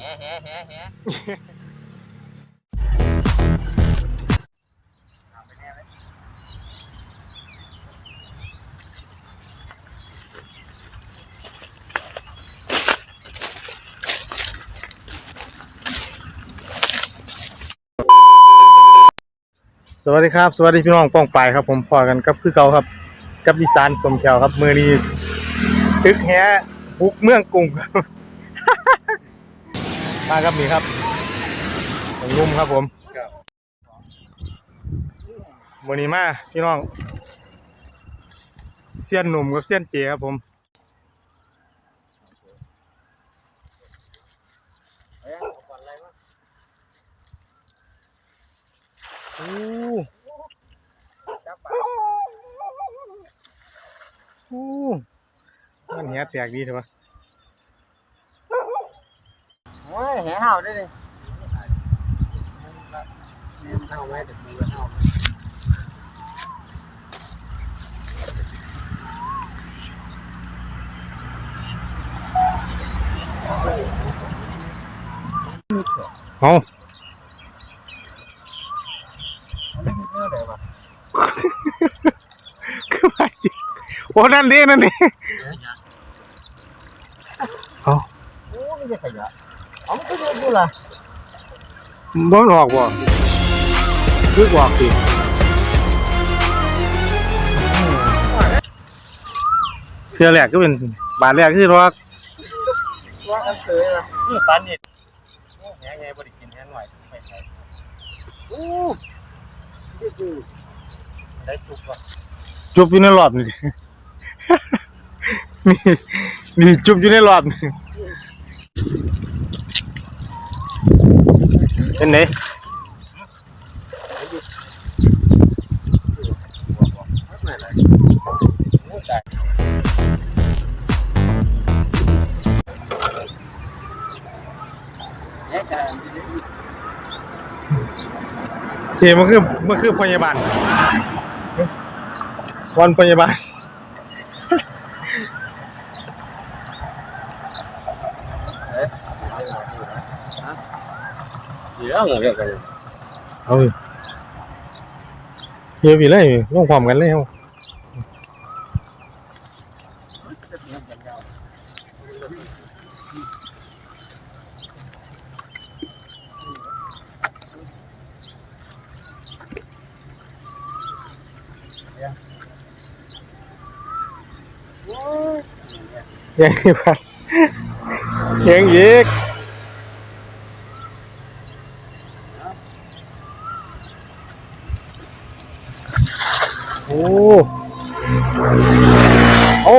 แหแหแหแหสวัสดีครับ สวัสดีพี่น้องป้องปายครับ ผมพอกันกับคือเก่าครับ กับอีสานสมแขวครับมือนี้ตึกแฮบุกเมืองกรุงครับ มาครับนี่ครับผมรุ่มครับผมมือนี้มาพี่น้องเสี้ยนหนุ่มกับเสี้ยนเจครับผมโอ้โอ้มันเหี้ยแตกดีเถอะ วะโอ้ยแหเห่าด้วยดิเห่าไหมแต่ ดูเห่าเอาไม่มีเนื้อเลยว่ะคือไปสิโอ้นั่นดินั่นดิเอาโอ้ไม่ใช่ขยะเอามันก็เยอะอยู่ล่ะบ่มันออกบ่คือออกสิเทือแรกก็เป็นบาทแรกคือรอกว่ากันเตยว่ะนี่ฟันนี่แหงไงบ่ได้กินแหงหน่อยไม่ใช่โอ้นี่คือได้จุบว่ะจุบอยู่ในหลอดนี่ดินี่นี่จุบอยู่ในหลอดนี่ เป็นไงไม่ไรโอ้ตายเนี่ยจะเจมันคือมันคือพยาบาลวันพยาบาล เยอะเหมือนกันเอาดิเฮียพี่เลยลงความกันเลยเอายังอีกครับยังอีก โอ้โอ้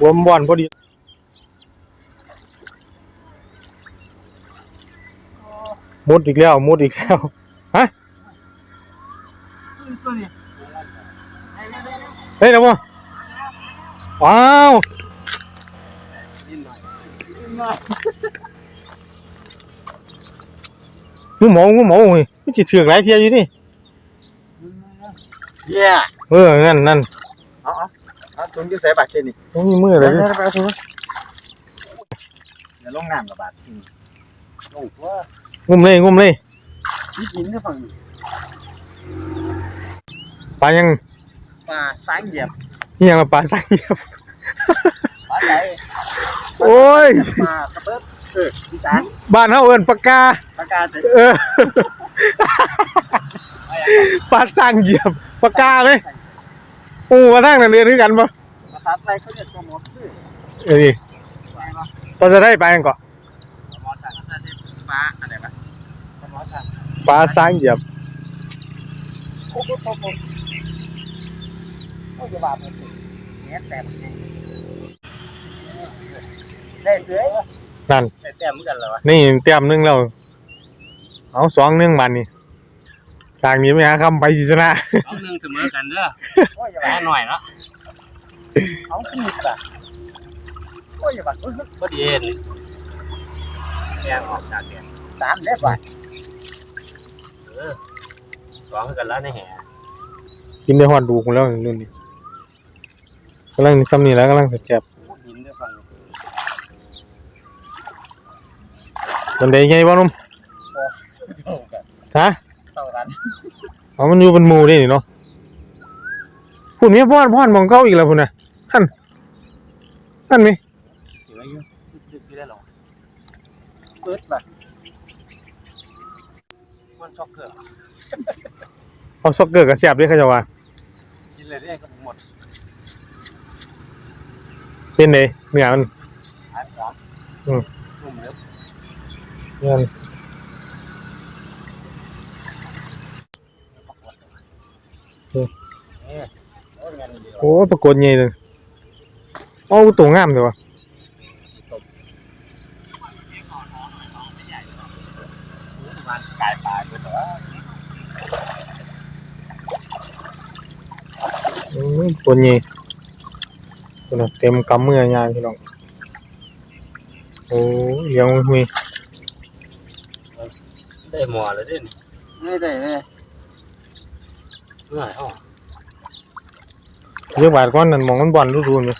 รวมบอลพอดีมุดอีกแล้ว มุดอีกแล้ว ฮะเฮ้ยนะพ่อว้าวงูหมองูหมอเฮ้ยมันจิถือกหลายเทียอยู่นี่ เย้เออนั่นนั่นเอาเอาเอาตุนอยู่ใส่บาทเจนี่ต้องมีมือเลเดี๋ยยวเดี๋ดิยวไปเอาถุงเดี๋ยวลงน้ำกับบาทลงว่างุ่มเลยงุ่มเลยที่กินที่ฝั่งปลายังปลาสายเหยียบนี่ยังมาปลาสังเยียบปลาไหลโอ้ยปลากระเบิดเอออีสานบ้านเฮาเอิ้นปลากาปลากาเสร็จ เออ ปลาสังเหยียบปลากาเลยปูมาทางนั่นเรียนคือกันบ่ภาษาไทยเขาเรียกว่าหมดชื่อเออนี่ปลาพอจะได้ปลายังเกาะหมอสันภาษาไทยปลาอะไรปะหมอสันปลาสังเหยียบโอ้โหโอ้โหโอ้ยบาปเลยเนี้ยแต้มได้เสือนั่นได้แต้มเหมือนกันเหรอวะนี่เตรียมหนึงแล้วเอาสองหนึงบัดนี้ ทางนี้ไม่หาคำไปสิชนะเอาหนึ่งเสมอกันเด้อโอ้ยอย่าบาหน่อยเนาะเอาขึ้นอีกอะโอ้ยอย่าบาก็ดีเอ็นแกงออกจากแกงสามเล็บว่ะเออสองกันแล้วในแห่กินได้ฮอดดูกแล้วนู่นนี่กำลังซ้ำนี่แล้วกำลังแซ่บพูดหินด้วยฟังมันได้ไงบ่นุ่มเท่ากันฮะ เท่ากันเอามันอยู่เป็นหมู่นี่นี่เนาะพุ่นนี้พ่อนพ่อนมองเก้าอีกแล้วพุ่นน่ะท่านท่านมีถือว่าอยู่ดึกๆได้หรอเปิดบัตรมันช็อกเกอร์เอาซ็อกเกอร์กับแซ่บเด้เขาเจะว่ากินเลยได้ก็หมดเป็นไดเนื้อมันหายหอมอืมนุ่มเล็บเนื้อมันเอ๊ะโอ้ยงานดี โอ้ปรากฏใหญ่เลยเอาตัวงามเลยวะมันกายปลาด้วยเหรออืมตัวใหญ่ตัวน่ะเต็มกำมือยางพี่น้องโอ้ยเลี้ยงหุยได้หมอแล้วดิไม่ได้เลย เมื่อยอ๋อเรียกบาทก้อนนั่นมองมันบอลรูๆเลย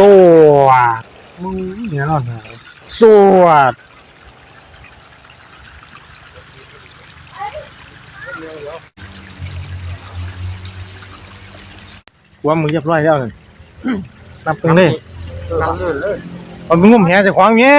ตัวมึงเนี่ยนอนหายสวดว่ามึงเรียบร้อยแล้วนั่นนับเพิ่งเลยน้ำเลื่อนเลยมันเป็นงุ่มแหจะขวางเงี้ย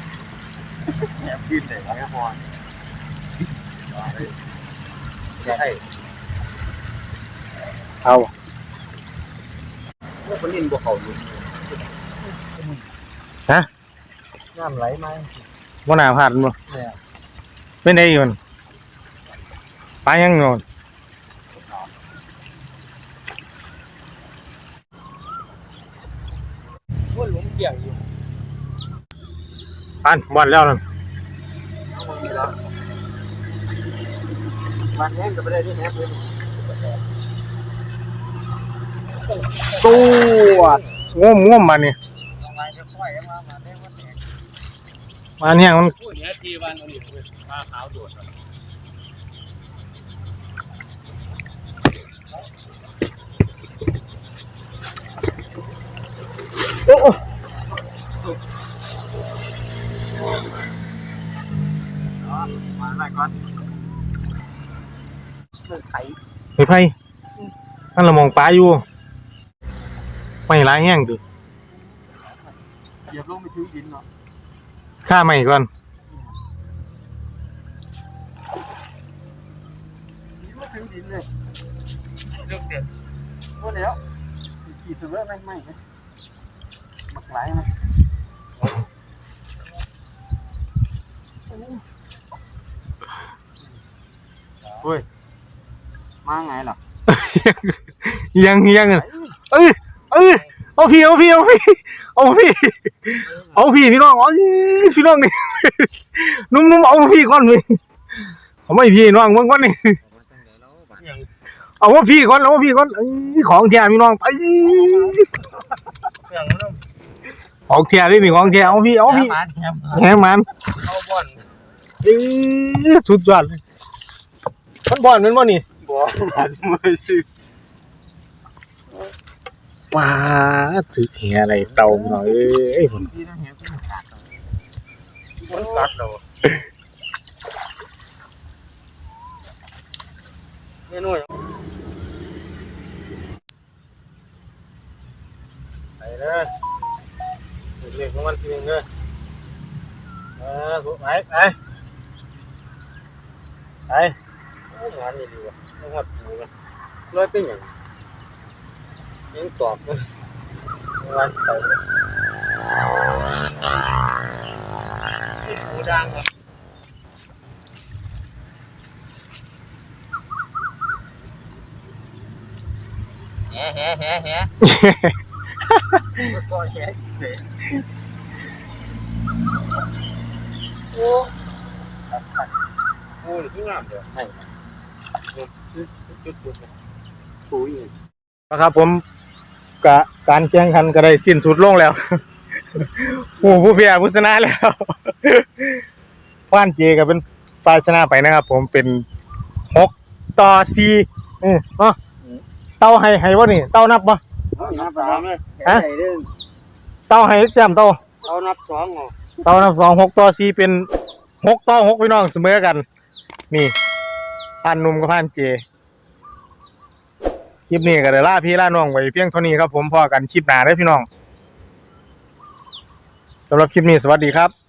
จอมันบนเขาหน้าเส้นทางเขาเขาเขาน้ำมันไหลนะผมเดี๋ยวกันวันความเลี้ยวนี่แต่ว่าจะไปเรียนตัวแอบบินเลยนะฮอนใช่เอาพวกคนเล่นบวเขาอยู่ฮะน้ำไหลมาว่าหนาผ่านบ่เนี่ยเป็นไงอยู่มันปลายังนอน พวกหลุมเกี่ยงอยู่ ปานบอลแล้วนั่นมันแห้งก็ไม่ได้ที่แห้งเลยตัวง่วมง่วมมานี่มาจะค่อยมาเนี่ยมันพูดเนี้ยทีวันนี้ปลาขาวโดดโอ้โอ้ มาได้ก่อนเรื่องไถมีไผนั่นเรามองปลาอยู่ไม่ร้ายแห้งดิเหยียบลงไปถึงดินเนาะฆ่าไม่ก่อนนี่ว่าถึงดินเลยเลือกเด็ดว่าแล้วกี่ตัวไม่ไม่ไหมบักไหลไหม เฮ้ย มาไงหรอยังยังเอ้ยเอ้ยเอาพี่เอาพี่เอาพี่เอาพี่เอาพี่พี่น้องเอาพี่น้องนี่นุ่มๆเอาพี่ก่อนเลยเอาไม่พี่น้องเบิ่งก่อนนี่เอาว่าพี่ก่อนเอาว่าพี่ก่อนเอ้ยของแท้พี่น้องไป ของแท้เลยนี่ของแท้เอาพี่เอาพี่แหงมันเข้าบอนเอ้ยสุดยอดเลยมันบอลแมันบ่นี่บ่มันไม่ซื้อว้าถือแหอะไรเต่าหน่อยเอ้ยผมที่นั่นเห็นที่มันขาดมันกัดเราเมนูไปเลย เรียกของมันทีนึงเลยเออไปไปไปโอ้งานนี่ดีว่ะไม่หัดปูกันร้อยเป็นอย่างยังตอบเลยวันไปเลยปูดังครับแฮะแฮะแฮะแฮะ ก็แย่โอ้โอ้ยที่งามเด้อให้จุดๆปุ๋ยนะครับผมกะการแข่งขันก็ได้สิ้นสุดลงแล้วผู้ผู้เพียผู้ชนะแล้วว่านเจก็เป็นฝ่ายชนะไปนะครับ ผมเป็นหกต่อสี่เออเนาะเต้าให้ให้วะนี่ เต้านับปะ นับสามเลยฮะใหญ่เด้อเต้าให้แจ่มเต้าเอานับสองเหรอเต้านับสองหกต่อสี่เป็นหกต่อหกพี่น้องเสมอกัน นี่ผ่านหนุ่มกับผ่านเจคลิปนี้ก็ได้ล่าพี่ล่าน้องไว้เพียงเท่านี้ครับผมพอกันคลิปหน้าได้อพี่น้องสำหรับคลิปนี้สวัสดีครับ